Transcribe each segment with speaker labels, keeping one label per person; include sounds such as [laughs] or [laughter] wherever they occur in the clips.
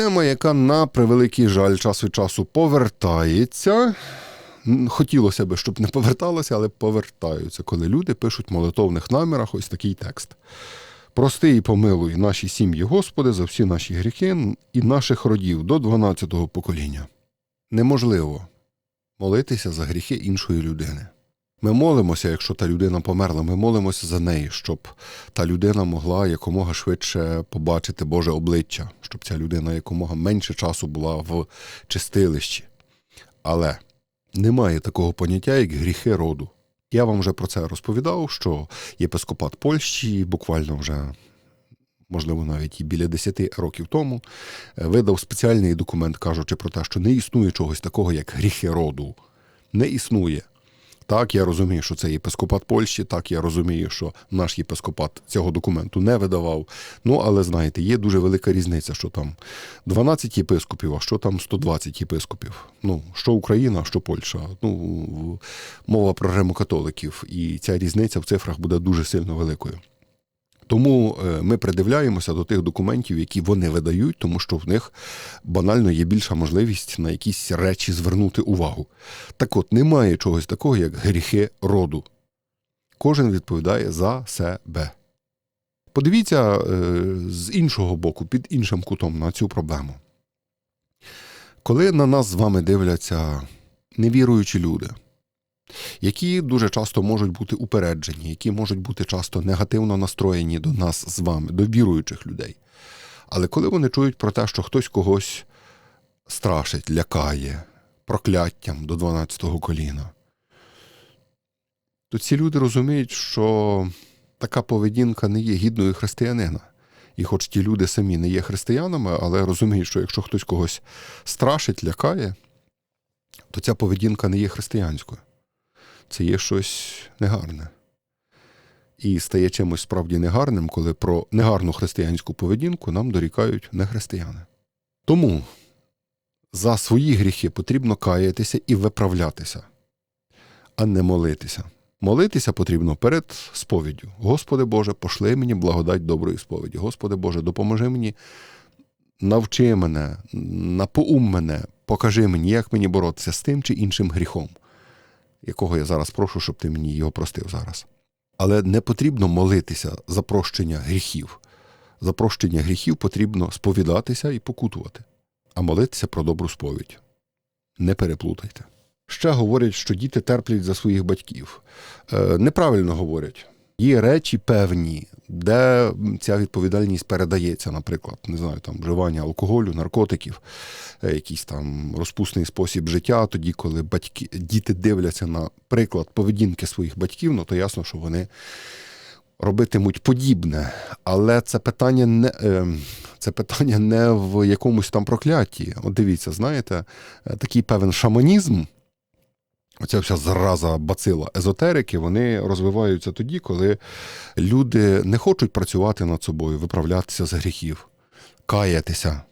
Speaker 1: тема, яка на превеликий жаль час від часу повертається. Хотілося б, щоб не поверталося, але повертаються, коли люди пишуть в молитовних намірах ось такий текст. Прости і помилуй наші сім'ї, Господи, за всі наші гріхи і наших родів до 12-го покоління. Неможливо молитися за гріхи іншої людини. Ми молимося, якщо та людина померла, ми молимося за неї, щоб та людина могла якомога швидше побачити Боже обличчя, щоб ця людина якомога менше часу була в чистилищі. Але немає такого поняття, як гріхи роду. Я вам вже про це розповідав, що єпископат Польщі буквально вже, можливо, навіть і біля 10 років тому е, видав спеціальний документ, кажучи про те, що не існує чогось такого, як гріхи роду. Не існує. Так, я розумію, що це єпископат Польщі, так я розумію, що наш єпископат цього документу не видавав. Ну, але знаєте, є дуже велика різниця, що там 12 єпископів, а що там 120 єпископів. Ну, що Україна, що Польща. Ну, мова про римокатоликів. І ця різниця в цифрах буде дуже сильно великою. Тому е, ми придивляємося до тих документів, які вони видають, тому що в них банально є більша можливість на якісь речі звернути увагу. Так от, немає чогось такого, як гріхи роду. Кожен відповідає за себе. Подивіться е, з іншого боку, під іншим кутом на цю проблему. Коли на нас з вами дивляться невіруючі люди, які дуже часто можуть бути упереджені, які можуть бути часто негативно настроєні до нас з вами, до віруючих людей. Але коли вони чують про те, що хтось когось страшить, лякає прокляттям до 12-го коліна, то ці люди розуміють, що така поведінка не є гідною християнина. І хоч ті люди самі не є християнами, але розуміють, що якщо хтось когось страшить, лякає, то ця поведінка не є християнською це є щось негарне. І стає чимось справді негарним, коли про негарну християнську поведінку нам дорікають нехристияни. Тому за свої гріхи потрібно каятися і виправлятися, а не молитися. Молитися потрібно перед сповіддю. Господи Боже, пошли мені благодать доброї сповіді. Господи Боже, допоможи мені, навчи мене, напоум мене, покажи мені, як мені боротися з тим чи іншим гріхом якого я зараз прошу, щоб ти мені його простив зараз. Але не потрібно молитися за прощення гріхів. За прощення гріхів потрібно сповідатися і покутувати, а молитися про добру сповідь. Не переплутайте. Ще говорять, що діти терплять за своїх батьків. Е, неправильно говорять. Є речі певні, де ця відповідальність передається, наприклад, не знаю, там вживання алкоголю, наркотиків, е, якийсь там розпусний спосіб життя. Тоді, коли батьки, діти дивляться на приклад поведінки своїх батьків, ну то ясно, що вони робитимуть подібне. Але це питання не е, це питання не в якомусь там проклятті. От дивіться, знаєте, е, такий певен шаманізм. Оця вся зараза бацила езотерики, вони розвиваються тоді, коли люди не хочуть працювати над собою, виправлятися з гріхів, каятися.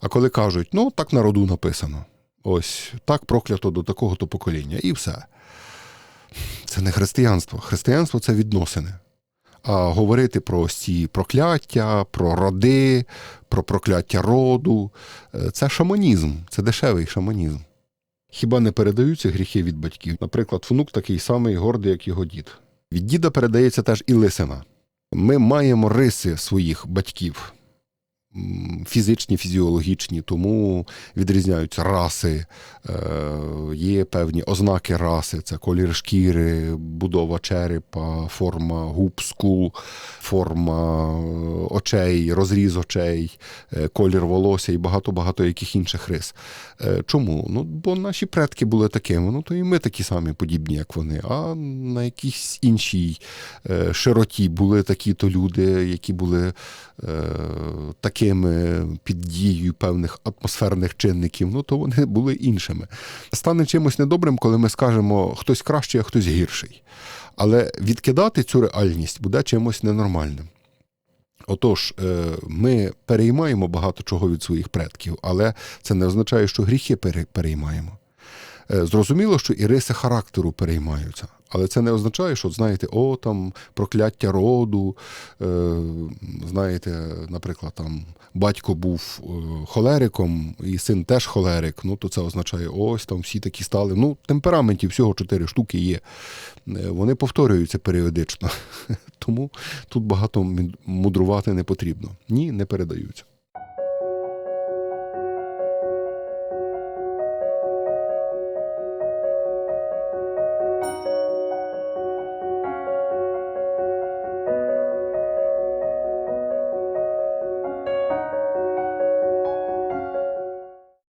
Speaker 1: А коли кажуть, ну так на роду написано, ось так проклято до такого-то покоління, і все. Це не християнство. Християнство це відносини. А говорити про ці прокляття, про роди, про прокляття роду це шаманізм, це дешевий шаманізм. Хіба не передаються гріхи від батьків? Наприклад, внук такий самий гордий, як його дід. Від діда передається теж і лисина. Ми маємо риси своїх батьків, фізичні, фізіологічні, тому відрізняються раси, е, є певні ознаки раси: це колір шкіри, будова черепа, форма губ, скул, форма е, очей, розріз очей, е, колір волосся і багато-багато яких інших рис. Чому? Ну, Бо наші предки були такими, ну то і ми такі самі подібні, як вони. А на якійсь іншій широті були такі-то люди, які були такими під дією певних атмосферних чинників, ну то вони були іншими. Стане чимось недобрим, коли ми скажемо хтось кращий, а хтось гірший. Але відкидати цю реальність буде чимось ненормальним. Отож, ми переймаємо багато чого від своїх предків, але це не означає, що гріхи переймаємо. Зрозуміло, що і риси характеру переймаються, Але це не означає, що, знаєте, о, там прокляття роду. Е, знаєте, наприклад, там батько був е, холериком, і син теж холерик. Ну, то це означає, ось там всі такі стали. Ну, темпераментів всього чотири штуки є. Е, Вони повторюються періодично. [laughs] Тому тут багато мудрувати не потрібно. Ні, не передаються.